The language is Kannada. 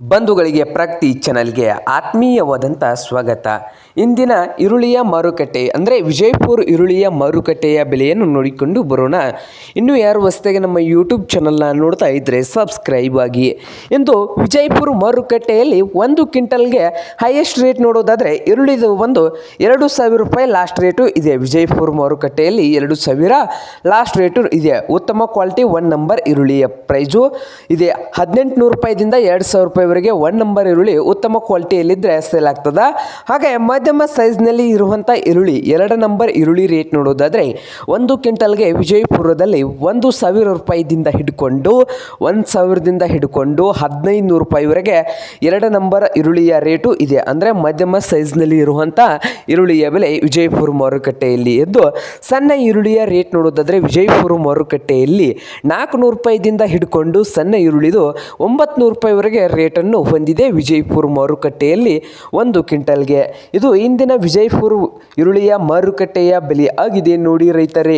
ಬಂಧುಗಳಿಗೆ ಪ್ರಗತಿ ಚಾನಲ್ಗೆ ಆತ್ಮೀಯವಾದಂಥ ಸ್ವಾಗತ. ಇಂದಿನ ಈರುಳ್ಳಿಯ ಮಾರುಕಟ್ಟೆ, ಅಂದರೆ ವಿಜಯಪುರ ಈರುಳ್ಳಿಯ ಮಾರುಕಟ್ಟೆಯ ಬೆಲೆಯನ್ನು ನೋಡಿಕೊಂಡು ಬರೋಣ. ಇನ್ನು ಯಾರು ಹೊಸದಾಗಿ ನಮ್ಮ ಯೂಟ್ಯೂಬ್ ಚಾನಲ್ನ ನೋಡ್ತಾ ಇದ್ದರೆ ಸಬ್ಸ್ಕ್ರೈಬ್ ಆಗಿ. ಇಂದು ವಿಜಯಪುರ ಮಾರುಕಟ್ಟೆಯಲ್ಲಿ ಒಂದು ಕ್ವಿಂಟಲ್ಗೆ ಹೈಯೆಸ್ಟ್ ರೇಟ್ ನೋಡೋದಾದರೆ ಈರುಳ್ಳಿದು ಒಂದು ಎರಡು ಸಾವಿರ ರೂಪಾಯಿ ಲಾಸ್ಟ್ ರೇಟು ಇದೆ. ವಿಜಯಪುರ ಮಾರುಕಟ್ಟೆಯಲ್ಲಿ ಎರಡು ಸಾವಿರ ಲಾಸ್ಟ್ ರೇಟು ಇದೆ. ಉತ್ತಮ ಕ್ವಾಲಿಟಿ ಒನ್ ನಂಬರ್ ಈರುಳ್ಳಿಯ ಪ್ರೈಸು ಇದೆ. ಹದಿನೆಂಟು ನೂರು ರೂಪಾಯಿದಿಂದ ಎರಡು ಸಾವಿರ ರೂಪಾಯಿವರೆಗೆ ಒನ್ ನಂಬರ್ ಈರುಳ್ಳಿ ಉತ್ತಮ ಕ್ವಾಲಿಟಿಯಲ್ಲಿದ್ದರೆ ಸೇಲ್ ಆಗ್ತದೆ. ಹಾಗೆ ಮಧ್ಯಮ ಸೈಜ್ನಲ್ಲಿ ಇರುವಂಥ ಈರುಳ್ಳಿ, ಎರಡು ನಂಬರ್ ಈರುಳ್ಳಿ ರೇಟ್ ನೋಡೋದಾದರೆ ಒಂದು ಕ್ವಿಂಟಲ್ಗೆ ವಿಜಯಪುರದಲ್ಲಿ ಒಂದು ಸಾವಿರ ರೂಪಾಯಿದಿಂದ ಹಿಡ್ಕೊಂಡು, ಒಂದು ಸಾವಿರದಿಂದ ಹಿಡ್ಕೊಂಡು ಹದಿನೈದು ನೂರು ರೂಪಾಯಿವರೆಗೆ ಎರಡು ನಂಬರ್ ಈರುಳ್ಳಿಯ ರೇಟು ಇದೆ. ಅಂದರೆ ಮಧ್ಯಮ ಸೈಜ್ನಲ್ಲಿ ಇರುವಂಥ ಈರುಳ್ಳಿಯ ಬೆಲೆ ವಿಜಯಪುರ ಮಾರುಕಟ್ಟೆಯಲ್ಲಿ ಎದ್ದು ಸಣ್ಣ ಈರುಳ್ಳಿಯ ರೇಟ್ ನೋಡೋದಾದರೆ ವಿಜಯಪುರ ಮಾರುಕಟ್ಟೆಯಲ್ಲಿ ನಾಲ್ಕುನೂರು ರೂಪಾಯಿದಿಂದ ಹಿಡ್ಕೊಂಡು ಸಣ್ಣ ಈರುಳ್ಳಿದು ಒಂಬತ್ತು ನೂರು ರೂಪಾಯಿವರೆಗೆ ರೇಟನ್ನು ಹೊಂದಿದೆ ವಿಜಯಪುರ ಮಾರುಕಟ್ಟೆಯಲ್ಲಿ ಒಂದು ಕ್ವಿಂಟಲ್ಗೆ. ಇದು ಇಂದಿನ ವಿಜಯಪುರ ಈರುಳ್ಳಿಯ ಮಾರುಕಟ್ಟೆಯ ಬೆಲೆ ಆಗಿದೆ ನೋಡಿ ರೈತರೇ.